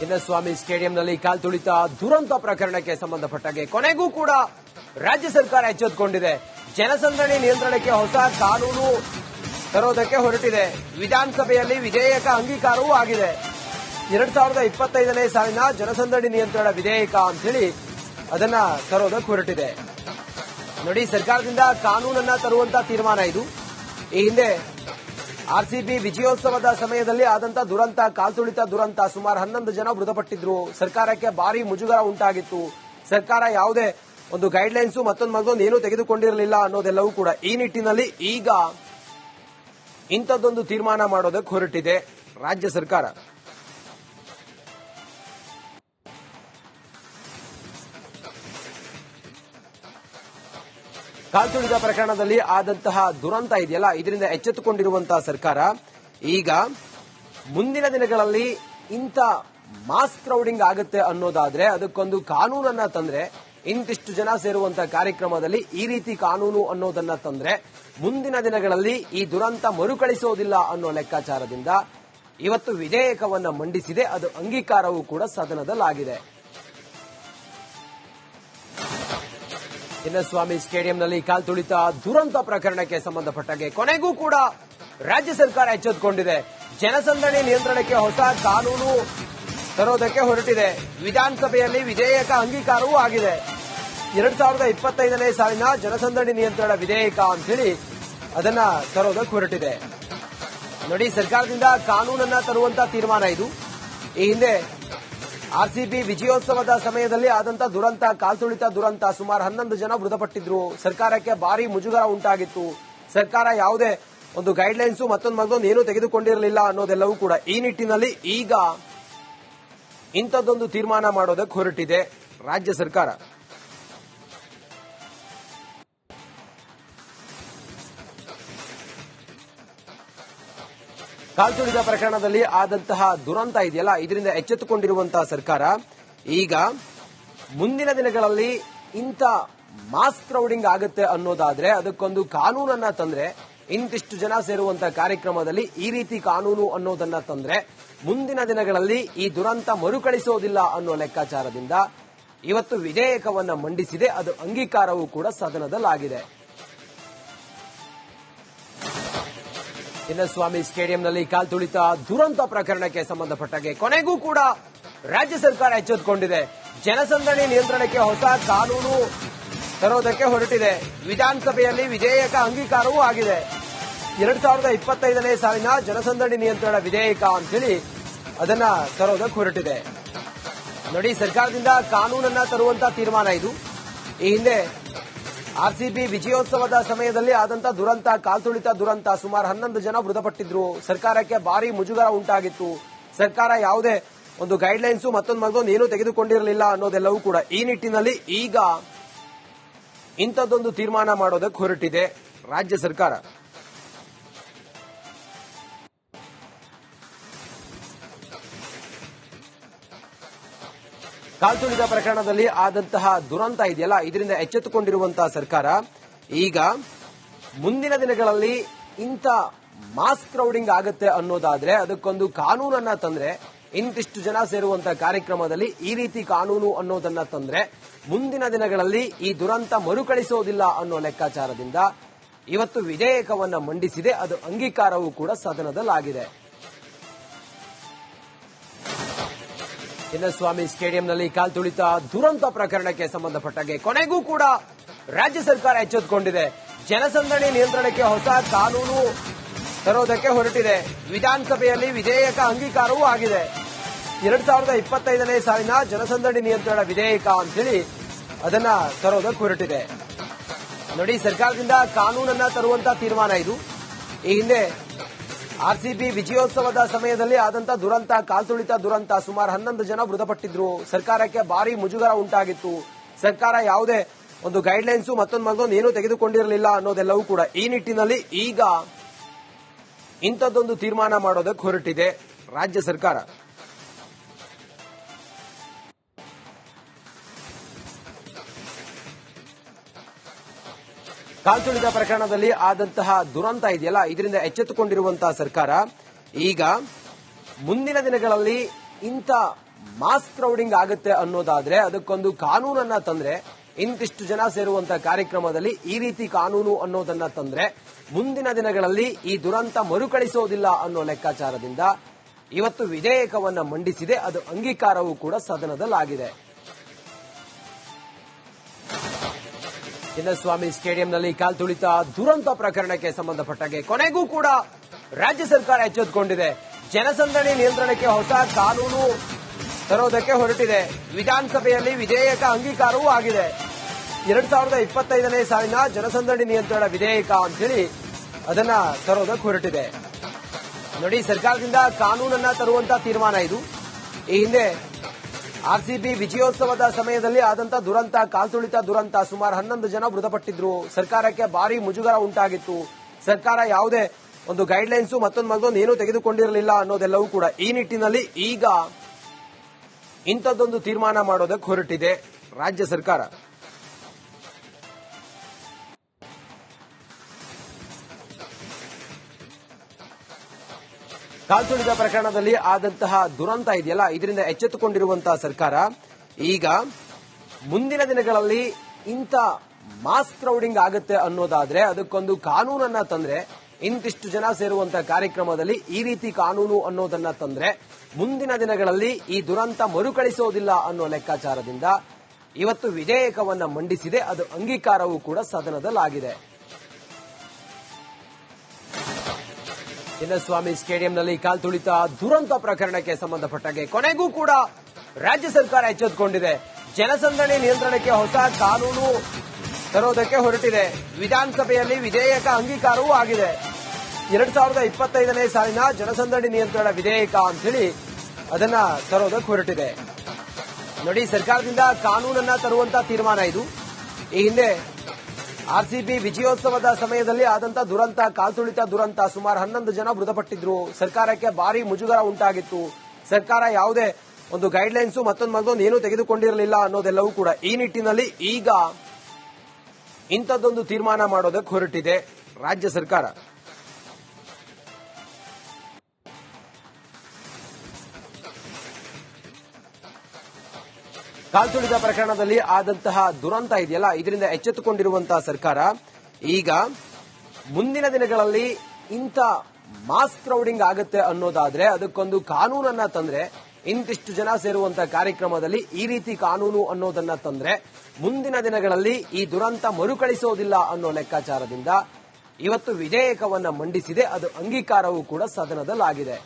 ಚಿನ್ನಸ್ವಾಮಿ ಸ್ಟೇಡಿಯಂನಲ್ಲಿ ಕಾಲ್ತುಳಿತ ದುರಂತ ಪ್ರಕರಣಕ್ಕೆ ಸಂಬಂಧಪಟ್ಟಾಗೆ ಕೊನೆಗೂ ಕೂಡ ರಾಜ್ಯ ಸರ್ಕಾರ ಎಚ್ಚೆತ್ತುಕೊಂಡಿದೆ ಜನಸಂದಣಿ ನಿಯಂತ್ರಣಕ್ಕೆ ಹೊಸ ಕಾನೂನು ತರೋದಕ್ಕೆ ಹೊರಟಿದೆ. ವಿಧಾನಸಭೆಯಲ್ಲಿ ವಿಧೇಯಕ ಅಂಗೀಕಾರವೂ ಆಗಿದೆ. ಎರಡ್ ಸಾವಿರದ ಇಪ್ಪತ್ತೈದನೇ ಸಾಲಿನ ಜನಸಂದಣಿ ನಿಯಂತ್ರಣ ವಿಧೇಯಕ ಅಂತೇಳಿ ಅದನ್ನ ತರೋದಕ್ಕೆ ಹೊರಟಿದೆ. ನೋಡಿ, ಸರ್ಕಾರದಿಂದ ಕಾನೂನನ್ನ ತರುವಂತ ತೀರ್ಮಾನ ಇದು. ಈ ಹಿಂದೆ ಆರ್ಸಿಬಿ ವಿಜಯೋತ್ಸವದ ಸಮಯದಲ್ಲಿ ಆದಂತ ದುರಂತ, ಕಾಲ್ತುಳಿತ ದುರಂತ ಸುಮಾರು ಹನ್ನೊಂದು ಜನ ಮೃತಪಟ್ಟಿದ್ರು. ಸರ್ಕಾರಕ್ಕೆ ಭಾರಿ ಮುಜುಗರ ಉಂಟಾಗಿತ್ತು. ಸರ್ಕಾರ ಯಾವುದೇ ಒಂದು ಗೈಡ್ಲೈನ್ಸ್ ಮತ್ತೊಂದು ಮತ್ತೊಂದು ಏನೂ ತೆಗೆದುಕೊಂಡಿರಲಿಲ್ಲ ಅನ್ನೋದೆಲ್ಲವೂ ಕೂಡ ಈ ನಿಟ್ಟಿನಲ್ಲಿ ಈಗ ಇಂಥದ್ದೊಂದು ತೀರ್ಮಾನ ಮಾಡೋದಕ್ಕೆ ಹೊರಟಿದೆ ರಾಜ್ಯ ಸರ್ಕಾರ. ಕಾಲ್ತುಳಿದ ಪ್ರಕರಣದಲ್ಲಿ ಆದಂತಹ ದುರಂತ ಇದೆಯಲ್ಲ, ಇದರಿಂದ ಎಚ್ಚೆತ್ತುಕೊಂಡಿರುವಂತಹ ಸರ್ಕಾರ, ಈಗ ಮುಂದಿನ ದಿನಗಳಲ್ಲಿ ಇಂಥ ಮಾಸ್ ಕ್ರೌಡಿಂಗ್ ಆಗುತ್ತೆ ಅನ್ನೋದಾದ್ರೆ ಅದಕ್ಕೊಂದು ಕಾನೂನನ್ನ ತಂದ್ರೆ, ಇಂತಿಷ್ಟು ಜನ ಸೇರುವಂತ ಕಾರ್ಯಕ್ರಮದಲ್ಲಿ ಈ ರೀತಿ ಕಾನೂನು ಅನ್ನೋದನ್ನ ತಂದ್ರೆ, ಮುಂದಿನ ದಿನಗಳಲ್ಲಿ ಈ ದುರಂತ ಮರುಕಳಿಸೋದಿಲ್ಲ ಅನ್ನೋ ಲೆಕ್ಕಾಚಾರದಿಂದ ಇವತ್ತು ವಿಧೇಯಕವನ್ನ ಮಂಡಿಸಿದೆ, ಅದು ಅಂಗೀಕಾರವೂ ಕೂಡ ಸದನದಲ್ಲಾಗಿದೆ. ಚಿನ್ನಸ್ವಾಮಿ ಸ್ಟೇಡಿಯಂನಲ್ಲಿ ಕಾಲ್ತುಳಿತ ದುರಂತ ಪ್ರಕರಣಕ್ಕೆ ಸಂಬಂಧಪಟ್ಟಂತೆ ಕೊನೆಗೂ ಕೂಡ ರಾಜ್ಯ ಸರ್ಕಾರ ಎಚ್ಚೆತ್ತುಕೊಂಡಿದೆ ಜನಸಂದಣಿ ನಿಯಂತ್ರಣಕ್ಕೆ ಹೊಸ ಕಾನೂನು ತರೋದಕ್ಕೆ ಹೊರಟಿದೆ. ವಿಧಾನಸಭೆಯಲ್ಲಿ ವಿಧೇಯಕ ಅಂಗೀಕಾರವೂ ಆಗಿದೆ. ಎರಡ್ ಸಾವಿರದ ಇಪ್ಪತ್ತೈದನೇ ಸಾಲಿನ ಜನಸಂದಣಿ ನಿಯಂತ್ರಣ ವಿಧೇಯಕ ಅಂತೇಳಿ ಅದನ್ನ ತರೋದಕ್ಕೆ ಹೊರಟಿದೆ. ನೋಡಿ, ಸರ್ಕಾರದಿಂದ ಕಾನೂನನ್ನ ತರುವಂತ ತೀರ್ಮಾನ ಇದು. ಈ ಹಿಂದೆ ಆರ್ಸಿಬಿ ವಿಜಯೋತ್ಸವದ ಸಮಯದಲ್ಲಿ ಆದಂತ ದುರಂತ, ಕಾಲ್ತುಳಿತ ದುರಂತ ಸುಮಾರು ಹನ್ನೊಂದು ಜನ ಮೃತಪಟ್ಟಿದ್ರು. ಸರ್ಕಾರಕ್ಕೆ ಭಾರಿ ಮುಜುಗರ ಉಂಟಾಗಿತ್ತು. ಸರ್ಕಾರ ಯಾವುದೇ ಒಂದು ಗೈಡ್ಲೈನ್ಸ್ ಮತ್ತೊಂದು ಮತ್ತೊಂದು ಏನು ತೆಗೆದುಕೊಂಡಿರಲಿಲ್ಲ ಅನ್ನೋದೆಲ್ಲವೂ ಕೂಡ ಈ ನಿಟ್ಟಿನಲ್ಲಿ ಈಗ ಇಂಥದ್ದೊಂದು ತೀರ್ಮಾನ ಮಾಡೋದಕ್ಕೆ ಹೊರಟಿದೆ ರಾಜ್ಯ ಸರ್ಕಾರ. ಕಾಲ್ತುಳಿದ ಪ್ರಕರಣದಲ್ಲಿ ಆದಂತಹ ದುರಂತ ಇದೆಯಲ್ಲ, ಇದರಿಂದ ಎಚ್ಚೆತ್ತುಕೊಂಡಿರುವಂತಹ ಸರ್ಕಾರ. ಈಗ ಮುಂದಿನ ದಿನಗಳಲ್ಲಿ ಇಂಥ ಮಾಸ್ ಕ್ರೌಡಿಂಗ್ ಆಗುತ್ತೆ ಅನ್ನೋದಾದ್ರೆ ಅದಕ್ಕೊಂದು ಕಾನೂನನ್ನ ತಂದ್ರೆ, ಇಂತಿಷ್ಟು ಜನ ಸೇರುವಂತಹ ಕಾರ್ಯಕ್ರಮದಲ್ಲಿ ಈ ರೀತಿ ಕಾನೂನು ಅನ್ನೋದನ್ನ ತಂದ್ರೆ, ಮುಂದಿನ ದಿನಗಳಲ್ಲಿ ಈ ದುರಂತ ಮರುಕಳಿಸೋದಿಲ್ಲ ಅನ್ನೋ ಲೆಕ್ಕಾಚಾರದಿಂದ ಇವತ್ತು ವಿಧೇಯಕವನ್ನ ಮಂಡಿಸಿದೆ, ಅದು ಅಂಗೀಕಾರವೂ ಕೂಡ ಸದನದಲ್ಲಾಗಿದೆ. ಚಿನ್ನಸ್ವಾಮಿ ಸ್ಟೇಡಿಯಂನಲ್ಲಿ ಕಾಲ್ತುಳಿತ ದುರಂತ ಪ್ರಕರಣಕ್ಕೆ ಸಂಬಂಧಪಟ್ಟಾಗೆ ಕೊನೆಗೂ ಕೂಡ ರಾಜ್ಯ ಸರ್ಕಾರ ಎಚ್ಚೆತ್ತುಕೊಂಡಿದೆ ಜನಸಂದಣಿ ನಿಯಂತ್ರಣಕ್ಕೆ ಹೊಸ ಕಾನೂನು ತರೋದಕ್ಕೆ ಹೊರಟಿದೆ. ವಿಧಾನಸಭೆಯಲ್ಲಿ ವಿಧೇಯಕ ಅಂಗೀಕಾರವೂ ಆಗಿದೆ. ಎರಡ್ ಸಾವಿರದ ಇಪ್ಪತ್ತೈದನೇ ಸಾಲಿನ ಜನಸಂದಣಿ ನಿಯಂತ್ರಣ ವಿಧೇಯಕ ಅಂತೇಳಿ ಅದನ್ನ ತರೋದಕ್ಕೆ ಹೊರಟಿದೆ. ನೋಡಿ ಸರ್ಕಾರದಿಂದ ಕಾನೂನನ್ನ ತರುವಂತ ತೀರ್ಮಾನ ಇದು. ಈ ಹಿಂದೆ ಆರ್ಸಿಬಿ ವಿಜಯೋತ್ಸವದ ಸಮಯದಲ್ಲಿ ಆದಂತ ದುರಂತ, ಕಾಲ್ತುಳಿತ ದುರಂತ ಸುಮಾರು ಹನ್ನೊಂದು ಜನ ಮೃತಪಟ್ಟಿದ್ರು. ಸರ್ಕಾರಕ್ಕೆ ಭಾರಿ ಮುಜುಗರ ಉಂಟಾಗಿತ್ತು. ಸರ್ಕಾರ ಯಾವುದೇ ಒಂದು ಗೈಡ್ಲೈನ್ಸ್ ಮತ್ತೊಂದು ಮತ್ತೊಂದು ಏನೂ ತೆಗೆದುಕೊಂಡಿರಲಿಲ್ಲ ಅನ್ನೋದೆಲ್ಲವೂ ಕೂಡ ಈ ನಿಟ್ಟಿನಲ್ಲಿ ಈಗ ಇಂಥದ್ದೊಂದು ತೀರ್ಮಾನ ಮಾಡೋದಕ್ಕೆ ಹೊರಟಿದೆ ರಾಜ್ಯ ಸರ್ಕಾರ. ಕಾಲ್ತುಳಿದ ಪ್ರಕರಣದಲ್ಲಿ ಆದಂತಹ ದುರಂತ ಇದೆಯಲ್ಲ, ಇದರಿಂದ ಎಚ್ಚೆತ್ತುಕೊಂಡಿರುವಂತಹ ಸರ್ಕಾರ ಈಗ ಮುಂದಿನ ದಿನಗಳಲ್ಲಿ ಇಂಥ ಮಾಸ್ ಕ್ರೌಡಿಂಗ್ ಆಗುತ್ತೆ ಅನ್ನೋದಾದ್ರೆ ಅದಕ್ಕೊಂದು ಕಾನೂನನ್ನ ತಂದ್ರೆ, ಇಂತಿಷ್ಟು ಜನ ಸೇರುವಂತಹ ಕಾರ್ಯಕ್ರಮದಲ್ಲಿ ಈ ರೀತಿ ಕಾನೂನು ಅನ್ನೋದನ್ನ ತಂದ್ರೆ ಮುಂದಿನ ದಿನಗಳಲ್ಲಿ ಈ ದುರಂತ ಮರುಕಳಿಸೋದಿಲ್ಲ ಅನ್ನೋ ಲೆಕ್ಕಾಚಾರದಿಂದ ಇವತ್ತು ವಿಧೇಯಕವನ್ನ ಮಂಡಿಸಿದೆ, ಅದು ಅಂಗೀಕಾರವೂ ಕೂಡ ಸದನದಲ್ಲಾಗಿದೆ. ಚಿನ್ನಸ್ವಾಮಿ ಸ್ಟೇಡಿಯಂನಲ್ಲಿ ಕಾಲ್ತುಳಿತ ದುರಂತ ಪ್ರಕರಣಕ್ಕೆ ಸಂಬಂಧಪಟ್ಟಂತೆ ಕೊನೆಗೂ ಕೂಡ ರಾಜ್ಯ ಸರ್ಕಾರ ಎಚ್ಚೆತ್ತುಕೊಂಡಿದೆ ಜನಸಂದಣಿ ನಿಯಂತ್ರಣಕ್ಕೆ ಹೊಸ ಕಾನೂನು ತರೋದಕ್ಕೆ ಹೊರಟಿದೆ. ವಿಧಾನಸಭೆಯಲ್ಲಿ ವಿಧೇಯಕ ಅಂಗೀಕಾರವೂ ಆಗಿದೆ. ಎರಡ್ ಸಾವಿರದ ಇಪ್ಪತ್ತೈದನೇ ಸಾಲಿನ ಜನಸಂದಣಿ ನಿಯಂತ್ರಣ ವಿಧೇಯಕ ಅಂತೇಳಿ ಅದನ್ನ ತರೋದಕ್ಕೆ ಹೊರಟಿದೆ. ನೋಡಿ, ಸರ್ಕಾರದಿಂದ ಕಾನೂನನ್ನ ತರುವಂತ ತೀರ್ಮಾನ ಇದು. ಈ ಹಿಂದೆ ಆರ್ಸಿಬಿ ವಿಜಯೋತ್ಸವದ ಸಮಯದಲ್ಲಿ ಆದಂತ ದುರಂತ, ಕಾಲ್ತುಳಿತ ದುರಂತ ಸುಮಾರು ಹನ್ನೊಂದು ಜನ ಮೃತಪಟ್ಟಿದ್ರು. ಸರ್ಕಾರಕ್ಕೆ ಭಾರಿ ಮುಜುಗರ ಉಂಟಾಗಿತ್ತು. ಸರ್ಕಾರ ಯಾವುದೇ ಒಂದು ಗೈಡ್ಲೈನ್ಸ್ ಮತ್ತೊಂದು ಮತ್ತೊಂದು ಏನೂ ತೆಗೆದುಕೊಂಡಿರಲಿಲ್ಲ ಅನ್ನೋದೆಲ್ಲವೂ ಕೂಡ ಈ ನಿಟ್ಟಿನಲ್ಲಿ ಈಗ ಇಂಥದ್ದೊಂದು ತೀರ್ಮಾನ ಮಾಡೋದಕ್ಕೆ ಹೊರಟಿದೆ ರಾಜ್ಯ ಸರ್ಕಾರ. ಕಾಲ್ತುಳಿದ ಪ್ರಕರಣದಲ್ಲಿ ಆದಂತಹ ದುರಂತ ಇದೆಯಲ್ಲ, ಇದರಿಂದ ಎಚ್ಚೆತ್ತುಕೊಂಡಿರುವಂತಹ ಸರ್ಕಾರ. ಈಗ ಮುಂದಿನ ದಿನಗಳಲ್ಲಿ ಇಂಥ ಮಾಸ್ ಕ್ರೌಡಿಂಗ್ ಆಗುತ್ತೆ ಅನ್ನೋದಾದ್ರೆ ಅದಕ್ಕೊಂದು ಕಾನೂನನ್ನ ತಂದ್ರೆ, ಇಂತಿಷ್ಟು ಜನ ಸೇರುವಂತಹ ಕಾರ್ಯಕ್ರಮದಲ್ಲಿ ಈ ರೀತಿ ಕಾನೂನು ಅನ್ನೋದನ್ನ ತಂದ್ರೆ ಮುಂದಿನ ದಿನಗಳಲ್ಲಿ ಈ ದುರಂತ ಮರುಕಳಿಸೋದಿಲ್ಲ ಅನ್ನೋ ಲೆಕ್ಕಾಚಾರದಿಂದ ಇವತ್ತು ವಿಧೇಯಕವನ್ನ ಮಂಡಿಸಿದೆ, ಅದು ಅಂಗೀಕಾರವೂ ಕೂಡ ಸದನದಲ್ಲಾಗಿದೆ. ಚಿನ್ನಸ್ವಾಮಿ ಸ್ಟೇಡಿಯಂನಲ್ಲಿ ಕಾಲ್ತುಳಿತ ದುರಂತ ಪ್ರಕರಣಕ್ಕೆ ಸಂಬಂಧಪಟ್ಟಂತೆ ಕೊನೆಗೂ ಕೂಡ ರಾಜ್ಯ ಸರ್ಕಾರ ಎಚ್ಚೆತ್ತುಕೊಂಡಿದೆ ಜನಸಂದಣಿ ನಿಯಂತ್ರಣಕ್ಕೆ ಹೊಸ ಕಾನೂನು ತರೋದಕ್ಕೆ ಹೊರಟಿದೆ. ವಿಧಾನಸಭೆಯಲ್ಲಿ ವಿಧೇಯಕ ಅಂಗೀಕಾರವೂ ಆಗಿದೆ. ಎರಡ್ ಸಾವಿರದ ಇಪ್ಪತ್ತೈದನೇ ಸಾಲಿನ ಜನಸಂದಣಿ ನಿಯಂತ್ರಣ ವಿಧೇಯಕ ಅಂತೇಳಿ ಅದನ್ನ ತರೋದಕ್ಕೆ ಹೊರಟಿದೆ. ನೋಡಿ, ಸರ್ಕಾರದಿಂದ ಕಾನೂನನ್ನ ತರುವಂತ ತೀರ್ಮಾನ ಇದು. ಈ ಹಿಂದೆ ಆರ್ಸಿಬಿ ವಿಜಯೋತ್ಸವದ ಸಮಯದಲ್ಲಿ ಆದಂತ ದುರಂತ, ಕಾಲ್ತುಳಿತ ದುರಂತ ಸುಮಾರು ಹನ್ನೊಂದು ಜನ ಮೃತಪಟ್ಟಿದ್ರು. ಸರ್ಕಾರಕ್ಕೆ ಭಾರಿ ಮುಜುಗರ ಉಂಟಾಗಿತ್ತು. ಸರ್ಕಾರ ಯಾವುದೇ ಒಂದು ಗೈಡ್ಲೈನ್ಸ್ ಮತ್ತೊಂದು ಮತ್ತೊಂದು ಏನೂ ತೆಗೆದುಕೊಂಡಿರಲಿಲ್ಲ ಅನ್ನೋದೆಲ್ಲವೂ ಕೂಡ ಈ ನಿಟ್ಟಿನಲ್ಲಿ ಈಗ ಇಂಥದ್ದೊಂದು ತೀರ್ಮಾನ ಮಾಡೋದಕ್ಕೆ ಹೊರಟಿದೆ ರಾಜ್ಯ ಸರ್ಕಾರ. ಕಾಲ್ತುಳಿತ ಪ್ರಕರಣದಲ್ಲಿ ಆದಂತಹ ದುರಂತ ಇದೆಯಲ್ಲ, ಇದರಿಂದ ಎಚ್ಚೆತ್ತುಕೊಂಡಿರುವಂತಹ ಸರ್ಕಾರ. ಈಗ ಮುಂದಿನ ದಿನಗಳಲ್ಲಿ ಇಂಥ ಮಾಸ್ ಕ್ರೌಡಿಂಗ್ ಆಗುತ್ತೆ ಅನ್ನೋದಾದ್ರೆ ಅದಕ್ಕೊಂದು ಕಾನೂನನ್ನ ತಂದ್ರೆ, ಇಂತಿಷ್ಟು ಜನ ಸೇರುವಂತಹ ಕಾರ್ಯಕ್ರಮದಲ್ಲಿ ಈ ರೀತಿ ಕಾನೂನು ಅನ್ನೋದನ್ನ ತಂದ್ರೆ ಮುಂದಿನ ದಿನಗಳಲ್ಲಿ ಈ ದುರಂತ ಮರುಕಳಿಸೋದಿಲ್ಲ ಅನ್ನೋ ಲೆಕ್ಕಾಚಾರದಿಂದ ಇವತ್ತು ವಿಧೇಯಕವನ್ನ ಮಂಡಿಸಿದೆ, ಅದು ಅಂಗೀಕಾರವೂ ಕೂಡ ಸದನದಲ್ಲಾಗಿದೆ. ಚಿನ್ನಸ್ವಾಮಿ ಸ್ಟೇಡಿಯಂನಲ್ಲಿ ಕಾಲ್ತುಳಿತ ದುರಂತ ಪ್ರಕರಣಕ್ಕೆ ಸಂಬಂಧಪಟ್ಟಂತೆ ಕೊನೆಗೂ ಕೂಡ ರಾಜ್ಯ ಸರ್ಕಾರ ಎಚ್ಚೆತ್ತುಕೊಂಡಿದೆ ಜನಸಂದಣಿ ನಿಯಂತ್ರಣಕ್ಕೆ ಹೊಸ ಕಾನೂನು ತರೋದಕ್ಕೆ ಹೊರಟಿದೆ. ವಿಧಾನಸಭೆಯಲ್ಲಿ ವಿಧೇಯಕ ಅಂಗೀಕಾರವೂ ಆಗಿದೆ. ಎರಡ್ ಸಾವಿರದ ಇಪ್ಪತ್ತೈದನೇ ಸಾಲಿನ ಜನಸಂದಣಿ ನಿಯಂತ್ರಣ ವಿಧೇಯಕ ಅಂತೇಳಿ ಅದನ್ನ ತರೋದಕ್ಕೆ ಹೊರಟಿದೆ. ನೋಡಿ, ಸರ್ಕಾರದಿಂದ ಕಾನೂನನ್ನ ತರುವಂತ ತೀರ್ಮಾನ ಇದು. ಈ ಹಿಂದೆ ಆರ್ಸಿಬಿ ವಿಜಯೋತ್ಸವದ ಸಮಯದಲ್ಲಿ ಆದಂತ ದುರಂತ, ಕಾಲ್ತುಳಿತ ದುರಂತ ಸುಮಾರು ಹನ್ನೊಂದು ಜನ ಮೃತಪಟ್ಟಿದ್ರು. ಸರ್ಕಾರಕ್ಕೆ ಭಾರಿ ಮುಜುಗರ ಉಂಟಾಗಿತ್ತು. ಸರ್ಕಾರ ಯಾವುದೇ ಒಂದು ಗೈಡ್ಲೈನ್ಸ್ ಮತ್ತೊಂದು ಮತ್ತೊಂದು ಏನೂ ತೆಗೆದುಕೊಂಡಿರಲಿಲ್ಲ ಅನ್ನೋದೆಲ್ಲವೂ ಕೂಡ ಈ ನಿಟ್ಟಿನಲ್ಲಿ ಈಗ ಇಂಥದ್ದೊಂದು ತೀರ್ಮಾನ ಮಾಡೋದಕ್ಕೆ ಹೊರಟಿದೆ ರಾಜ್ಯ ಸರ್ಕಾರ. ಕಾಲ್ತುಳಿತ ಪ್ರಕರಣದಲ್ಲಿ ಆದಂತಹ ದುರಂತ ಇದೆಯಲ್ಲ, ಇದರಿಂದ ಎಚ್ಚೆತ್ತುಕೊಂಡಿರುವಂತಹ ಸರ್ಕಾರ ಈಗ ಮುಂದಿನ ದಿನಗಳಲ್ಲಿ ಇಂಥ ಮಾಸ್ ಕ್ರೌಡಿಂಗ್ ಆಗುತ್ತೆ ಅನ್ನೋದಾದ್ರೆ ಅದಕ್ಕೊಂದು ಕಾನೂನನ್ನ ತಂದ್ರೆ, ಇಂತಿಷ್ಟು ಜನ ಸೇರುವಂತ ಕಾರ್ಯಕ್ರಮದಲ್ಲಿ ಈ ರೀತಿ ಕಾನೂನು ಅನ್ನೋದನ್ನ ತಂದ್ರೆ ಮುಂದಿನ ದಿನಗಳಲ್ಲಿ ಈ ದುರಂತ ಮರುಕಳಿಸೋದಿಲ್ಲ ಅನ್ನೋ ಲೆಕ್ಕಾಚಾರದಿಂದ ಇವತ್ತು ವಿಧೇಯಕವನ್ನ ಮಂಡಿಸಿದೆ, ಅದು ಅಂಗೀಕಾರವೂ ಕೂಡ ಸದನದಲ್ಲಾಗಿದೆ.